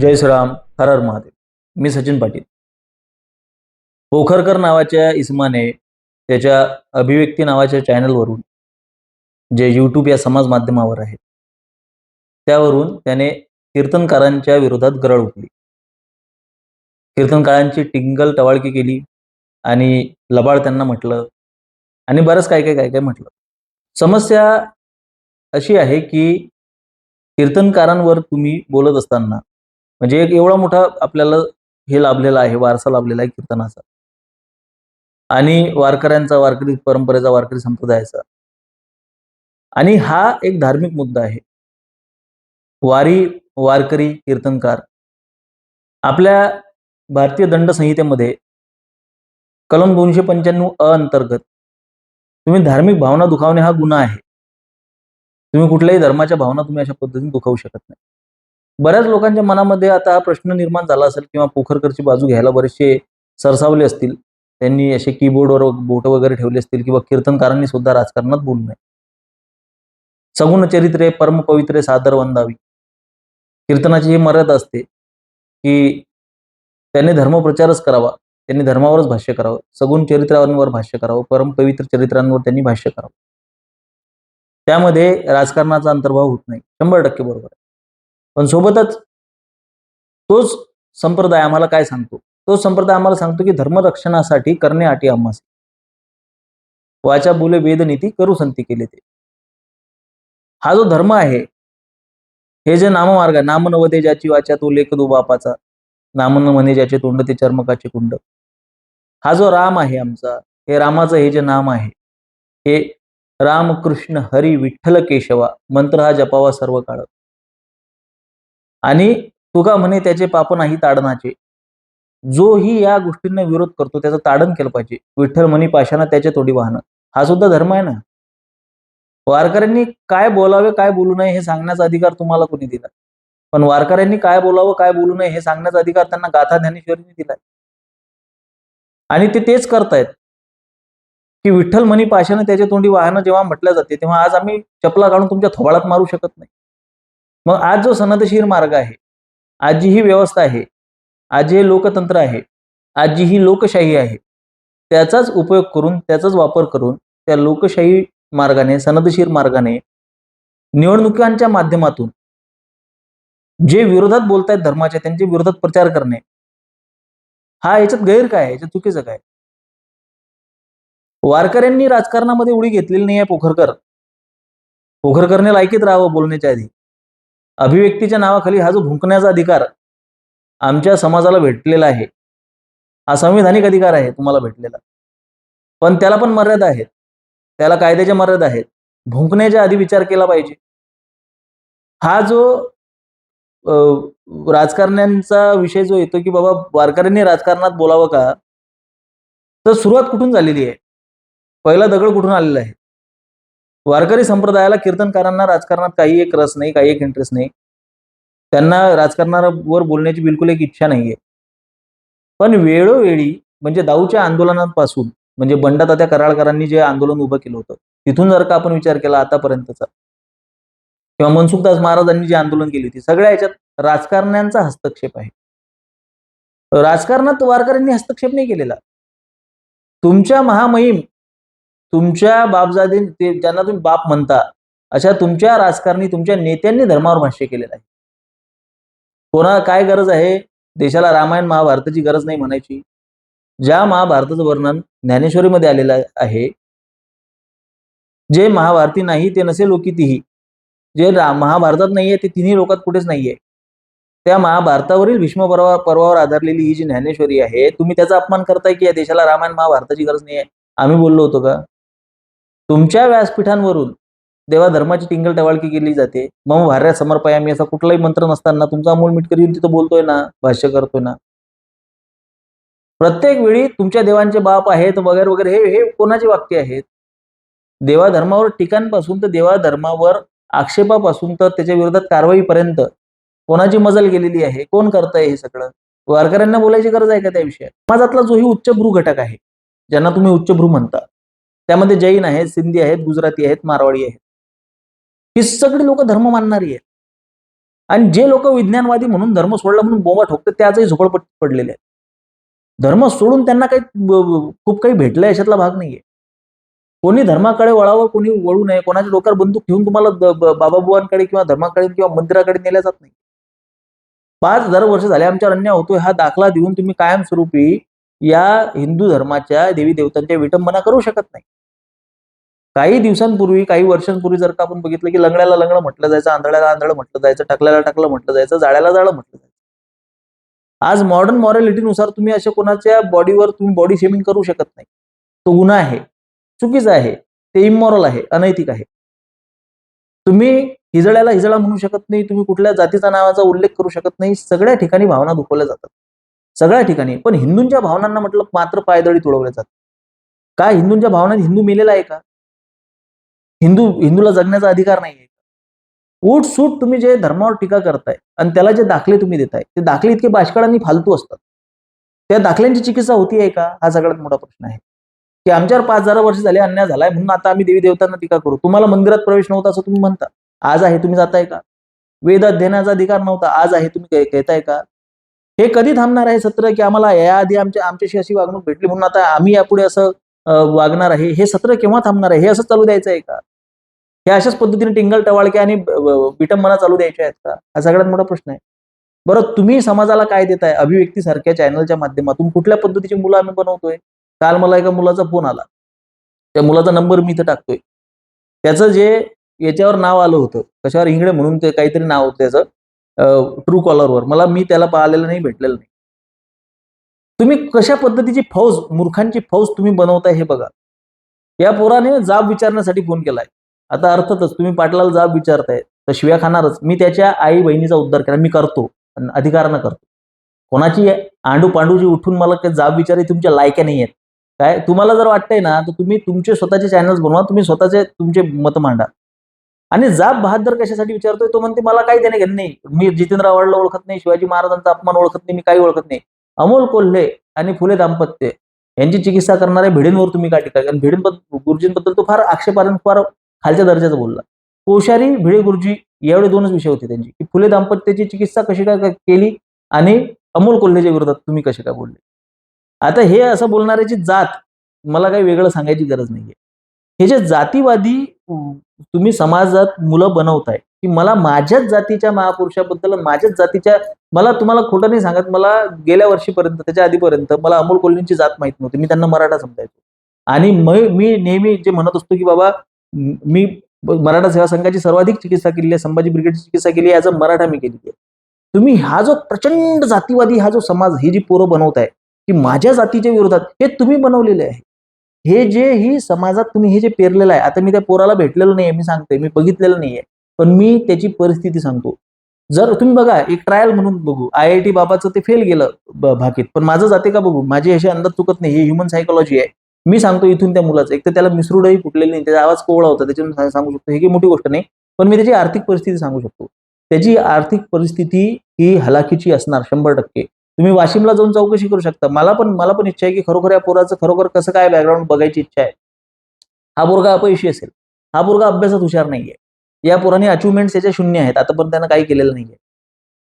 जय श्रीराम हर महादेव. मी सचिन पाटील. पोखरकर नावाच्या इसमाने त्याच्या अभिव्यक्ती नावाच्या चॅनलवरून जे यूट्यूब या समाज माध्यमावर आहे त्यावरून त्याने कीर्तनकारांच्या विरोधात गरळ उठली. कीर्तनकारांची टिंगल टवाळकी केली आणि लबाड त्यांना म्हटलं आणि बरंच काय काय काय काय म्हटलं. समस्या अशी आहे की कीर्तनकारांवर तुम्ही बोलत असताना म्हणजे एक एवढा मोठा आपल्याला हे लाभलेला आहे वारसा लाभलेला आहे कीर्तनाचा. आणि वारकऱ्यांचा वारकरी परंपरेचा वारकरी संप्रदायाचा. आणि हा एक धार्मिक मुद्दा आहे. वारी वारकरी कीर्तनकार आपल्या भारतीय दंड संहितेमध्ये कलम दोनशे पंच्याण्णव अ अंतर्गत तुम्ही धार्मिक भावना दुखावणे हा गुन्हा आहे. तुम्ही कुठल्याही धर्माच्या भावना तुम्ही अशा पद्धतीने दुखावू शकत नाही. बऱ्याच लोकांच्या मनामध्ये आता हा प्रश्न निर्माण झाला असेल किंवा पोखरकरची बाजू घ्यायला बरेचसे सरसावले असतील. त्यांनी असे कीबोर्डवर बोट वगैरे ठेवले असतील किंवा कीर्तनकारांनी सुद्धा राजकारणात बोलू नये. सगुण चरित्रे परम पवित्रे सादर वंदावी. कीर्तनाची ही मर्यादा असते की त्यांनी धर्मप्रचारच करावा त्यांनी धर्मावरच भाष्य करावं सगुण चरित्रांवर भाष्य करावं परम पवित्र चरित्रांवर त्यांनी भाष्य करावं. त्यामध्ये राजकारणाचा अंतर्भाव होत नाही. शंभर टक्के बरोबर आहे. पण सोबतच तोच संप्रदाय आम्हाला काय सांगतो? तो संप्रदाय आम्हाला सांगतो की धर्मरक्षणासाठी करणे आटी आम्हास वाचा बोले वेदनीती करू संती केले ते. हा जो धर्म आहे हे जे नाममार्ग आहे नाम नवते ज्याची वाचा तो लेख दो बापाचा. नामन म्हणे ज्याचे तोंड ते चर्मकाचे कुंड. हा जो राम आहे आमचा हे रामाचं हे जे नाम आहे हे राम कृष्ण हरी विठ्ठल केशवा मंत्र हा जपावा सर्व काळ आणि तुका म्हणे त्याचे पाप नाही ताडनाचे. जोही या गोष्टींना विरोध करतो त्याचं ताडण केलं पाहिजे. विठ्ठल म्हणी पाशाना त्याच्या तोडी वाहनं हा सुद्धा धर्म आहे ना? वारकऱ्यांनी काय बोलावे काय बोलू नये हे सांगण्याचा अधिकार तुम्हाला कोणी दिला? पण वारकऱ्यांनी काय बोलावं काय बोलू नये हे सांगण्याचा अधिकार त्यांना गाथा ज्ञानेश्वरीने दिलाय. आणि ते तेच करतायत. की विठ्ठल म्हणी पाशानं त्याच्या तोंडी वाहनं जेव्हा म्हटलं जाते तेव्हा आज आम्ही चपला काढून तुमच्या थोबाळात मारू शकत नाही. मग आज जो सनदशीर मार्ग आहे आज जी ही व्यवस्था आहे आज हे लोकतंत्र आहे आज जी ही लोकशाही आहे त्याचाच उपयोग करून त्याचाच वापर करून त्या लोकशाही मार्गाने सनदशीर मार्गाने निवडणुकांच्या माध्यमातून जे विरोधात बोलतायत धर्माच्या त्यांच्या विरोधात प्रचार करणे हा याच्यात गैर काय आहे? याच्यात चुकीचं काय वारकऱ्यांनी राजकारणामध्ये उडी घेतलेली नाही आहे पोखरकर. पोखरकरने लायकीत राहावं बोलण्याच्या आधी. अभिव्यक्तीच्या नावाखाली हा जो भुंकण्याचा अधिकार आमच्या समाजाला भेटलेला आहे हा संविधानिक अधिकार आहे तुम्हाला भेटलेला. पण त्याला पण मर्यादा आहेत. त्याला कायद्याच्या मर्यादा आहेत. भुंकण्याच्या आधी विचार केला पाहिजे. हा जो राजकारण्यांचा विषय जो येतो की बाबा वारकऱ्यांनी राजकारणात बोलावं का तर सुरुवात कुठून झालेली आहे? पहिला दगड कुठून आलेला आहे? वारकरी संप्रदायाला कीर्तनकारांना राजकारणात काही एक रस नाही काही एक इंटरेस्ट नाही. त्यांना राजकारणावर बोलण्याची बिलकुल एक इच्छा नाहीये. पण वेळोवेळी म्हणजे दाऊच्या आंदोलनापासून म्हणजे बंडातात्या कराळकरांनी जे आंदोलन उभं केलं होतं तिथून जर का आपण विचार केला आतापर्यंतचा किंवा मनसुखदास महाराजांनी जे आंदोलन केली होती सगळ्या याच्यात राजकारण्यांचा हस्तक्षेप आहे. राजकारणात वारकऱ्यांनी हस्तक्षेप नाही केलेला. तुमच्या महामहिम तुमच्या बापजादी ते ज्यांना तुम्ही बाप म्हणता अशा तुमच्या राजकारणी तुमच्या नेत्यांनी धर्मावर भाष्य केलेलं आहे. कोणा काय गरज आहे? देशाला रामायण महाभारताची गरज नाही म्हणायची. ज्या महाभारताचं वर्णन ज्ञानेश्वरीमध्ये आलेलं आहे जे महाभारती नाही ते नसे तिही. जे महाभारतात नाहीये ते तिन्ही लोकात कुठेच नाहीये. त्या महाभारतावरील भीष्म पर्वा पर्वावर आधारलेली ही जी ज्ञानेश्वरी आहे तुम्ही त्याचा अपमान करताय की या देशाला रामायण महाभारताची गरज नाही आहे आम्ही बोललो होतो का? तुमच्या व्यासपीठांवरून देवा धर्माची टिंगल टवाळकी केली जाते. मग भार्या समर्पयामी असा कुठलाही मंत्र नसताना तुमचा अमोल मिटकरी येऊन तिथं बोलतोय ना भाष्य करतोय ना. प्रत्येक वेळी तुमच्या देवांचे बाप आहेत वगैरे वगैरे हे हे कोणाचे वाक्य आहेत? देवा धर्मावर टीकांपासून तर देवा धर्मावर आक्षेपापासून तर त्याच्या विरोधात कारवाईपर्यंत कोणाची मजल गेलेली आहे? कोण करताय हे सगळं? वारकऱ्यांना बोलायची गरज आहे का त्या विषयात? समाजातला जोही उच्चभ्रू घटक आहे ज्यांना तुम्ही उच्चभ्रू म्हणता त्यामध्ये जैन आहेत सिंधी आहेत गुजराती आहेत मारवाडी आहेत. ही सगळी लोक धर्म मानणारी आहेत. आणि जे लोक विज्ञानवादी म्हणून धर्म सोडला म्हणून बोंबा ठोकतात ते आजही झोपडपट्टी पडलेले आहेत. धर्म सोडून त्यांना काही खूप काही भेटलं याच्यातला भाग नाहीये. कोणी धर्माकडे वळावं कोणी वळू नये कोणाच्या डोक्यावर बंदूक घेऊन तुम्हाला बाबाबुवांकडे किंवा धर्माकडे किंवा मंदिराकडे नेल्या जात नाही. पाच हजार वर्ष झाले आमच्यावर अन्याय होतोय हा दाखला देऊन तुम्ही कायमस्वरूपी या हिंदू धर्माच्या देवी देवतांच्या विटंबना करू शकत नाही. काही दिवसांपूर्वी काही वर्षांपूर्वी जर का आपण बघितलं की लंगड्याला लंगडं म्हटलं जायचं आंधळ्याला आंधळं म्हटलं जायचं टाकल्याला टाकलं म्हटलं जायचं जाळ्याला जाळं म्हटलं जायचं. आज मॉडर्न मॉरॅलिटीनुसार तुम्ही अशा कोणाच्या बॉडीवर तुम्ही बॉडी शेमिंग करू शकत नाही. तो गुन्हा आहे चुकीचं आहे ते इमॉरल आहे अनैतिक आहे. तुम्ही हिजड्याला हिजडा म्हणू शकत नाही तुम्ही कुठल्या जातीचा नावाचा उल्लेख करू शकत नाही सगळ्या ठिकाणी भावना दुखवल्या जातात. सगळ्या ठिकाणी पण हिंदूंच्या भावनांना म्हटलं मात्र पायदळी तुडवल्या जातात. काय हिंदूंच्या भावनात हिंदू मेलेला आहे का? हिंदू हिंदूला जगण्याचा अधिकार नाही आहे उठ सूट तुम्ही जे धर्मावर टीका करताय आणि त्याला जे दाखले तुम्ही देताय ते दाखले इतके बाष्कळ आणि फालतू असतात. त्या दाखल्यांची चिकित्सा होती आहे का? हा सगळ्यात मोठा प्रश्न आहे. की आमच्यावर पाच हजार वर्ष झाले अन्याय झालाय म्हणून आता आम्ही देवी देवतांना टीका करू. तुम्हाला मंदिरात प्रवेश नव्हता असं तुम्ही म्हणता. आज आहे तुम्ही जाताय का? वेद अध्ययनाचा अधिकार नव्हता. आज आहे तुम्ही कहताय का? हे कधी थांबणार आहे सत्र? की आम्हाला याआधी आमच्या आमच्याशी अशी वागणूक भेटली म्हणून आता आम्ही यापुढे असं वागणार आहे हे सत्र केव्हा थांबणार आहे? हे असं चालू द्यायचं आहे का? हे अशाच पद्धतीने टिंगल टवाळके आणि विटंबना चालू द्यायच्या आहेत का? हा सगळ्यात मोठा प्रश्न आहे. बरं तुम्ही समाजाला काय देताय? अभिव्यक्ती सारख्या चॅनलच्या माध्यमातून कुठल्या पद्धतीची मुलं आम्ही बनवतोय? काल मला एका मुलाचा फोन आला. त्या मुलाचा नंबर मी इथं टाकतोय. त्याचं जे याच्यावर नाव आलं होतं कशावर इंगडे म्हणून ते काहीतरी नाव होतं त्याचं ट्रू कॉलरवर. मला मी त्याला पाहिलेलं नाही भेटलेलं नाही. तुम्ही कशा पद्धतीची फौज मूर्खांची फौज तुम्ही बनवताय हे बघा. या पोराने जाब विचारण्यासाठी फोन केलाय. आता अर्थातच तुम्ही पाटलाला जाब विचारताय तर शिव्या खाणारच. मी त्याच्या आई बहिणीचा उद्धार केला. मी करतो अधिकारानं करतो. कोणाची आंडू पांडूजी उठून मला काही जाब विचारे तुमच्या लायक्या नाही आहेत. काय? तुम्हाला जर वाटतंय ना तर तुम्ही तुमचे स्वतःचे चॅनल्स बनवा. तुम्ही स्वतःचे तुमचे मत मांडा. आणि जाब बहादर कशासाठी विचारतोय? तो म्हणते मला काही देणे घेणे नाही. मी जितेंद्र आव्हाडला ओळखत नाही. शिवाजी महाराजांचा अपमान ओळखत नाही. मी काही ओळखत नाही. अमोल कोल्हे आणि फुले दाम्पत्य यांची चिकित्सा करणाऱ्या भिडेंवर तुम्ही काय टीका कारण भिडें गुरुजींबद्दल तो फार आक्षेपार्ह फार खालच्या दर्जाचा बोलला. कोश्यारी भिडे गुरुजी एवढे दोनच विषय होते त्यांची. की फुले दाम्पत्याची चिकित्सा कशी काय केली आणि अमोल कोल्हेच्या विरोधात तुम्ही कसे काय बोलले? आता हे असं बोलणाऱ्याची जात मला काही वेगळं सांगायची गरज नाहीये. हे जे जातीवादी तुम्ही समाजात मुलं बनवताय. की मला माझ्याच जातीच्या महापुरुषाबद्दल माझ्याच जातीच्या मला तुम्हाला खोटं नाही सांगत. मला गेल्या वर्षीपर्यंत त्याच्या आधीपर्यंत मला अमोल कोल्हेंची जात माहीत नव्हती. मी त्यांना मराठा समजायचो. आणि मी नेहमी जे म्हणत असतो की बाबा मी मराठा सेवा संघाची सर्वाधिक चिकित्सा केली आहे संभाजी ब्रिगेडची चिकित्सा केली आहे ॲज अ मराठा मी केली आहे. तुम्ही हा जो प्रचंड जातीवादी हा जो समाज ही जी पोरं बनवताय की माझ्या जातीच्या विरोधात हे तुम्ही बनवलेले आहे. हे जे ही समाजात तुम्ही हे जे पेरलेलं आहे आता मी त्या पोराला भेटलेलं नाहीये मी सांगतोय मी बघितलेलं नाहीये पण मी त्याची परिस्थिती सांगतो. जर तुम्ही बघा एक ट्रायल म्हणून बघू आय आय टी बाबाचं ते फेल गेलं भाकीत पण माझं जाते का बघू? माझे असे अंदाज चुकत नाही हे ह्युमन सायकोलॉजी आहे. मी सांगतो इथून त्या मुलाचं एक तर त्याला मिसरूडही फुटलेली नाही त्याचा आवाज कोवळा होता त्याच्यातून सांगू शकतो हे काही मोठी गोष्ट नाही पण मी त्याची आर्थिक परिस्थिती सांगू शकतो. त्याची आर्थिक परिस्थिती ही हलाखीची असणार शंभर टक्के. तुम्ही वाशिमला जाऊन चौकशी करू शकता. मला पण मला पण इच्छा आहे की खरोखर या पोराचं खरोखर कसं काय बॅकग्राऊंड बघायची इच्छा आहे. हा पोरगा अपयशी असेल. हा पोरगा अभ्यासात हुशार नाहीये. या पोराने अचिव्हमेंट्स याच्या शून्य आहेत. आता पण त्यांना काही केलेलं नाहीये.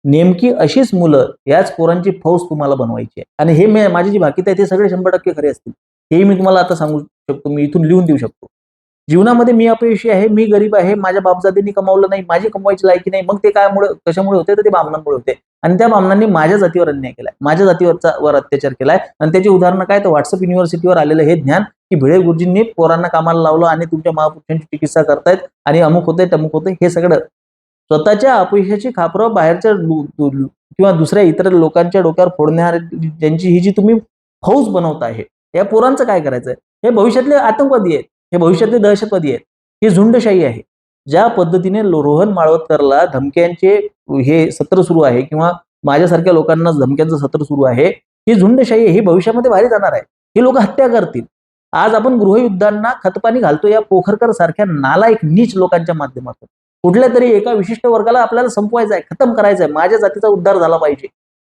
नेमकी अशीच मुलं याच पोरांची फौज तुम्हाला बनवायची आहे. आणि हे माझी जी भाकीत आहे ते सगळे शंभर टक्के खरे असतील. हे मी तुम्हाला आता सांगू शकतो. मी इथून लिहून देऊ शकतो. जीवनामध्ये मी अपयशी आहे मी गरीब आहे माझ्या बापजातींनी कमावलं नाही माझी कमवायची लायकी नाही. मग ते कायमुळे कशामुळे होते? तर ते बामणांमुळे होते. आणि त्या बामणांनी माझ्या जातीवर अन्याय केलाय. माझ्या जातीवरचा वर अत्याचार केलाय. आणि त्याची उदाहरणं काय? तर व्हॉट्सअप युनिव्हर्सिटीवर आलेलं हे ज्ञान की भिडे गुरुजींनी पोरांना कामाला लावलं आणि तुमच्या महापुरुषांची चिकित्सा करतायत आणि अमुक होते तमुक होते हे सगळं. स्वतःच्या अपयशाची खापरं बाहेरच्या किंवा दुसऱ्या इतर लोकांच्या डोक्यावर फोडण्यार ज्यांची ही जी तुम्ही फौज बनवत आहे या पोरांचं काय करायचंय? हे भविष्यातले आतंकवादी आहेत. हे भविष्यातले दहशतवादी आहेत. ही झुंडशाही आहे. ज्या पद्धतीने रोहन माळवतकरला धमक्यांचे हे सत्र सुरू आहे किंवा माझ्यासारख्या लोकांना धमक्यांचं सत्र सुरू आहे ही झुंडशाही ही भविष्यामध्ये बाहेर जाणार आहे. ही लोक हत्या करतील. आज आपण गृहयुद्धांना खतपाणी घालतो या पोखरकर सारख्या नालायक नीच लोकांच्या माध्यमातून. कुठल्या तरी एका विशिष्ट वर्गाला आपल्याला संपवायचं आहे खतम करायचं आहे माझ्या जातीचा उद्धार झाला पाहिजे.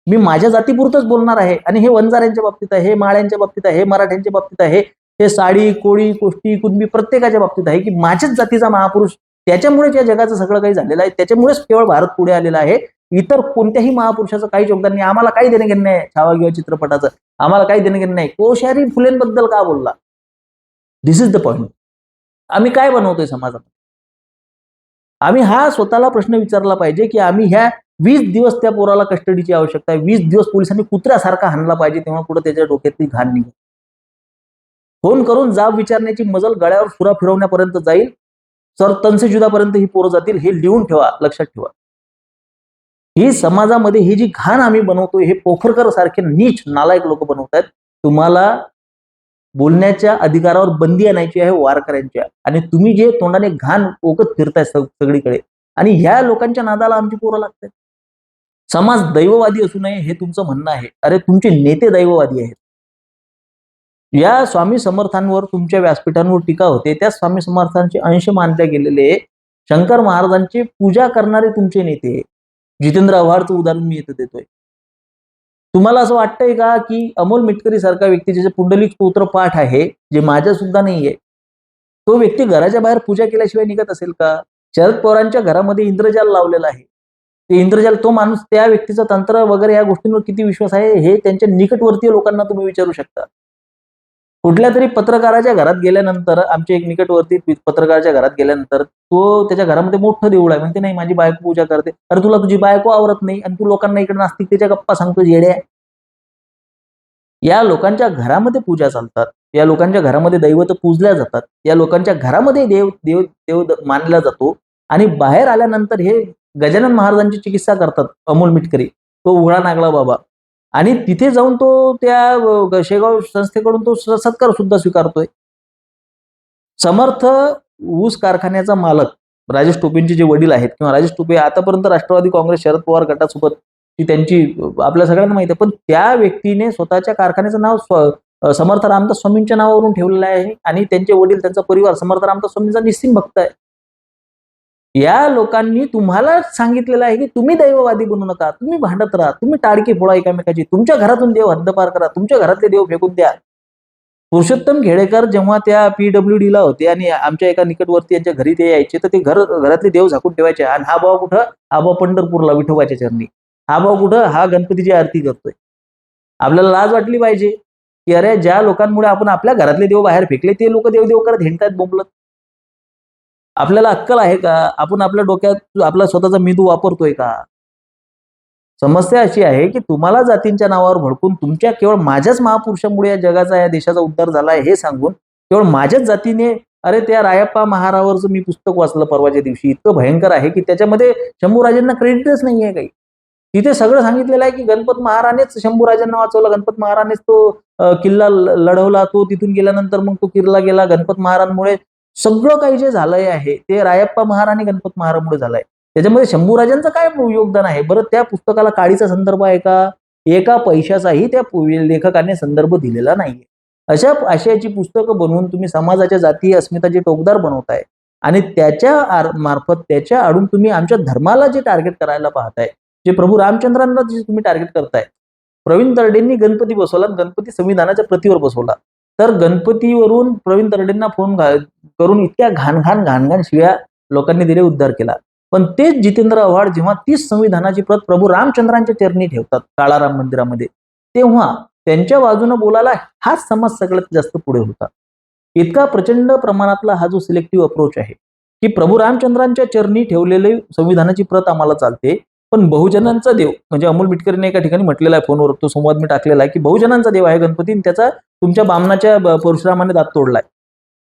मी माझ्या जातीपुरतच बोलणार आहे आणि हे वंजाऱ्यांच्या बाबतीत आहे हे माळ्यांच्या बाबतीत आहे हे मराठ्यांच्या बाबतीत आहे हे साडी कोळी कोष्टी कुणबी प्रत्येकाच्या बाबतीत आहे की माझ्याच जातीचा महापुरुष त्याच्यामुळेच या जगाचं सगळं काही झालेलं आहे त्याच्यामुळेच केवळ भारत पुढे आलेला आहे. इतर कोणत्याही महापुरुषाचं काही योगदान नाही. आम्हाला काही देणं घेणं नाही छावा किंवा चित्रपटाचं. आम्हाला काही देणं घेणं नाही. कोश्यारी फुलेंबद्दल का बोलला? दिस इज द पॉइंट आम्ही काय बनवतोय समाजात आम्ही हा स्वतःला प्रश्न विचारला पाहिजे की आम्ही ह्या वीस दिवस त्या पोराला कस्टडीची आवश्यकता आहे. वीस दिवस पोलिसांनी कुत्र्यासारखा हाणला पाहिजे तेव्हा पुढे त्याच्या डोक्यातली घाण निघेल. फोन करून जाब विचारण्याची मजल गळ्यावर सुरा फिरवण्यापर्यंत जाईल. सर तनसेजुदापर्यंत ही पोरं जातील हे लिहून ठेवा लक्षात ठेवा. ही समाजामध्ये ही जी घाण आम्ही बनवतोय हे पोखरकर सारखे नीच नालायक लोक बनवतात तुम्हाला बोलण्याच्या अधिकारावर बंदी आणायची आहे वारकऱ्यांच्या. आणि तुम्ही जे तोंडाने घाण ओकत फिरताय सग- सगळीकडे. आणि ह्या लोकांच्या नादाला आमची पोरं लागतात. समाज दैववादी असू नये हे तुमचं म्हणणं आहे. अरे तुमचे नेते दैववादी आहेत. या स्वामी समर्थांवर तुमच्या व्यासपीठांवर टीका होते. त्या स्वामी समर्थांचे अंश मानले गेलेले शंकर महाराजांची पूजा करणारे तुमचे नेते जितेंद्र आव्हाडचं उदाहरण मी इथं देतोय. तुम्हाला असं वाटतंय का की अमोल मिटकरी सारखा व्यक्ती ज्याचे पुंडलिक स्तोत्र पाठ आहे जे माझ्या सुद्धा नाहीये तो व्यक्ती घराच्या बाहेर पूजा केल्याशिवाय निघत असेल का? शरद पवारांच्या घरामध्ये इंद्रजाल लावलेला आहे. ते इंद्रजाल तो माणूस त्या व्यक्तीचं तंत्र वगैरे या गोष्टींवर किती विश्वास आहे हे त्यांच्या निकटवर्तीय लोकांना तुम्ही विचारू शकता. कुठल्या तरी पत्रकाराच्या घरात गेल्यानंतर आमच्या एक निकटवर्ती पत्रकाराच्या घरात गेल्यानंतर तो त्याच्या घरामध्ये मोठं देऊळ आहे. म्हणते नाही माझी बायको पूजा करते. अरे तुला तुझी बायको आवरत नाही आणि तू लोकांना इकडे नास्तिकतेच्या गप्पा सांगतो येड्या. या लोकांच्या घरामध्ये पूजा चालतात. या लोकांच्या घरामध्ये दैवत पूजल्या जातात. या लोकांच्या घरामध्ये देव देव देव मानला जातो. आणि बाहेर आल्यानंतर हे गजानन महाराजांची चिकित्सा करतात अमोल मिटकरी. तो उघडा नागला बाबा. आणि तिथे जाऊन तो त्या शेगाव संस्थेकडून तो सत्कार सुद्धा स्वीकारतोय. समर्थ ऊस कारखान्याचा मालक राजेश टोपेंचे जे वडील आहेत किंवा राजेश टोपे आतापर्यंत राष्ट्रवादी काँग्रेस शरद पवार गटासोबत ती त्यांची आपल्या सगळ्यांना माहिती आहे पण त्या व्यक्तीने स्वतःच्या कारखान्याचं नाव समर्थ रामदास स्वामींच्या नावावरून ठेवलेलं आहे आणि त्यांचे वडील त्यांचा परिवार समर्थ रामदास स्वामींचा निस्सिम भक्त आहे. या लोकांनी तुम्हाला सांगितलेलं आहे की तुम्ही दैववादी बनू नका तुम्ही भांडत राहा तुम्ही टाळकी फोडा एकामेकाची तुमच्या घरातून देव हद्दपार करा तुमच्या घरातले देव फेकून द्या. पुरुषोत्तम खेडेकर जेव्हा त्या पीडब्ल्यू ला होते आणि आमच्या एका निकटवर्ती यांच्या घरी ते यायचे तर ते घर घरातले देव झाकून ठेवायचे आणि हा भाव कुठं? हा भाव पंढरपूरला विठोबाच्या चरणी. हा भाव कुठं? हा गणपतीची आरती करतोय. आपल्याला लाज वाटली पाहिजे की अरे ज्या लोकांमुळे आपण आपल्या घरातले देव बाहेर फेकले ते लोक देव देव करत हिंडतायत बोंबलत. आपल्याला अक्कल आहे का? आपण आपल्या डोक्यात आपला स्वतःचा मेंदू वापरतोय का? समस्या अशी आहे की तुम्हाला जातींच्या नावावर भडकून तुमच्या केवळ माझ्याच महापुरुषामुळे या जगाचा या देशाचा उद्धार झाला हे सांगून केवळ माझ्याच जातीने अरे त्या रायप्पा महारावरचं मी पुस्तक वाचलं परवाच्या दिवशी. इतकं भयंकर आहे की त्याच्यामध्ये शंभूराजांना क्रेडिटच नाही आहे काही. तिथे सगळं सांगितलेलं आहे की गणपत महारानेच शंभूराजांना वाचवला. गणपत महारानेच तो किल्ला लढवला. तो तिथून गेल्यानंतर मग तो किल्ला गेला. गणपत महारांमुळे सगळं काही जे झालंय आहे ते रायप्पा महार आणि गणपत महारामुळे झालंय. त्याच्यामध्ये शंभूराजांचं काय योगदान आहे? बरं त्या पुस्तकाला काळीचा संदर्भ आहे का? एका पैशाचाही त्या लेखकाने संदर्भ दिलेला नाहीये. अशा आशयाची पुस्तकं बनवून तुम्ही समाजाच्या जातीय अस्मिताचे टोकदार बनवताय आणि त्याच्या मार्फत त्याच्या आडून तुम्ही आमच्या धर्माला जे टार्गेट करायला पाहताय जे प्रभू रामचंद्रांना जे तुम्ही टार्गेट करताय. प्रवीण तरडेंनी गणपती बसवला गणपती संविधानाच्या प्रतिवर बसवला. तर गणपतीवरून प्रवीण तरडेंना फोन करून इतक्या घाण घाण घाण घाण शिव्या लोकांनी दिले उद्धार केला. पण तेच जितेंद्र आव्हाड जेव्हा तीच संविधानाची प्रत प्रभू रामचंद्रांच्या चरणी ठेवतात काळाराम मंदिरामध्ये तेव्हा त्यांच्या बाजूने बोलायला हाच समाज सगळ्यात जास्त पुढे होता. इतका प्रचंड प्रमाणातला हा जो सिलेक्टिव्ह अप्रोच आहे की प्रभू रामचंद्रांच्या चरणी ठेवलेली संविधानाची प्रत आम्हाला चालते पण बहुजनांचा देव म्हणजे अमोल बिटकरीने एका ठिकाणी म्हटलेला आहे फोनवर तो संवाद मी टाकलेला आहे की बहुजनांचा देव आहे गणपती त्याचा तुमच्या बामनाच्या परशुरामाने दात तोडलाय.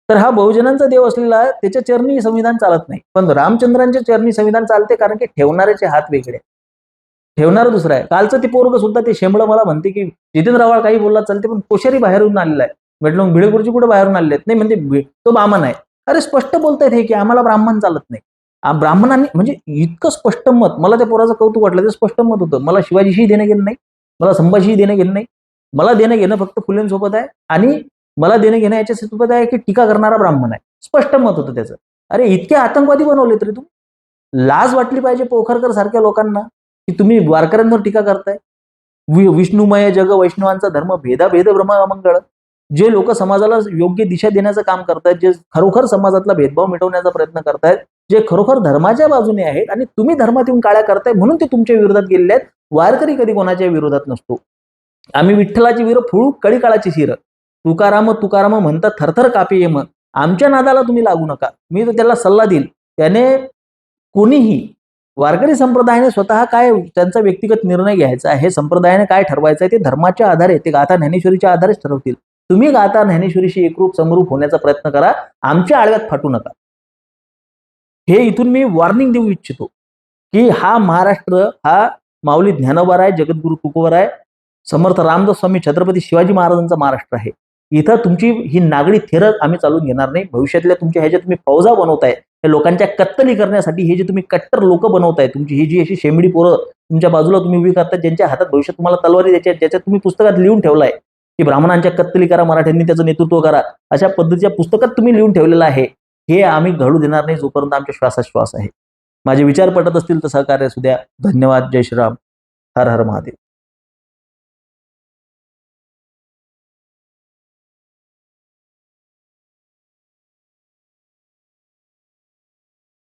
तर हा बहुजनांचा देव असलेला त्याच्या चरणी संविधान चालत नाही. पण रामचंद्रांच्या चरणी संविधान चालते कारण की ठेवणाऱ्याचे हात वेगळे आहेत. ठेवणारं दुसरं आहे. कालचं ते पोरग सुद्धा ते शेंबळ मला म्हणते की जितेंद्र रावळ काही बोलला चालते पण कोशेरी बाहेरून आलेला आहे. म्हटलं मग भिडेगुरुजी कुठे बाहेरून आलेले आहेत? नाही म्हणजे तो ब्राह्मण आहे. अरे स्पष्ट बोलतायत हे की आम्हाला ब्राह्मण चालत नाही. ब्राह्मणांनी म्हणजे इतकं स्पष्ट मत मला त्या पोराचं कौतुक वाटलं ते स्पष्ट मत होतं. मला शिवाजीशी देणं गेलं नाही. मला संभाजीशी देणं गेलं नाही. मला देणं घेणं फक्त फुलेंसोबत आहे आणि मला देणं घेणे याच्या सोबत आहे की टीका करणारा ब्राह्मण आहे. स्पष्ट मत होतं त्याचं. अरे इतके आतंकवादी बनवले तरी तुम्ही लाज वाटली पाहिजे पोखरकर सारख्या लोकांना की तुम्ही वारकऱ्यांवर टीका करताय? विष्णुमय जग वैष्णवांचा धर्म भेदा भेद ब्रह्ममंगळ. जे लोक समाजाला योग्य दिशा देण्याचं काम करतायत जे खरोखर समाजातला भेदभाव मिटवण्याचा प्रयत्न करतायत जे खरोखर धर्माच्या बाजूने आहेत आणि तुम्ही धर्मात येऊन काळ्या करताय म्हणून ते तुमच्या विरोधात गेलेले आहेत वारकरी कधी कोणाच्या विरोधात नसतो. आम्ही विठ्ठलाची वीर फुळू कडी काळाची शिर. तुकाराम तुकाराम म्हणता थरथर कापे येम आमच्या नादाला तुम्ही लागू नका. मी तर त्याला सल्ला देईल त्याने कोणीही वारकरी संप्रदायाने स्वतः काय त्यांचा व्यक्तिगत निर्णय घ्यायचा आहे संप्रदायाने काय ठरवायचं आहे ते धर्माच्या आधारे ते गाथा ज्ञानेश्वरीच्या आधारेच ठरवतील. तुम्ही गाथा ज्ञानेश्वरीशी एकरूप समरूप होण्याचा प्रयत्न करा. आमच्या आळव्यात फाटू नका. हे इथून मी वॉर्निंग देऊ इच्छितो की हा महाराष्ट्र हा माऊली ज्ञानोबार आहे जगद्गुरु तुकोबर आहे समर्थ रामदास स्वामी छत्रपती शिवाजी महाराजांचा महाराष्ट्र आहे. इथं तुमची ही नागडी थेरच आम्ही चालून घेणार नाही. भविष्यातल्या तुमच्या ह्याच्या तुम्ही फौजा बनवताय. या लोकांच्या कत्तली करण्यासाठी हे जे तुम्ही कट्टर लोक बनवताय तुमची ही जी अशी शेंबडी पोरं तुमच्या बाजूला तुम्ही उभी करता ज्यांच्या हातात भविष्यात तुम्हाला तलवारी द्यायच्या ज्याच्यात तुम्ही पुस्तकात लिहून ठेवलाय. की ब्राह्मणांच्या कत्तली करा मराठ्यांनी त्याचं नेतृत्व करा. अशा पद्धतीच्या पुस्तकात तुम्ही लिहून ठेवलेलं आहे. हे आम्ही घडू देणार नाही जोपर्यंत आमच्या श्वासाश्वास आहे. माझे विचार पटत असतील तर सहकार्य असू द्या. धन्यवाद. जय श्रीराम. हर हर महादेव.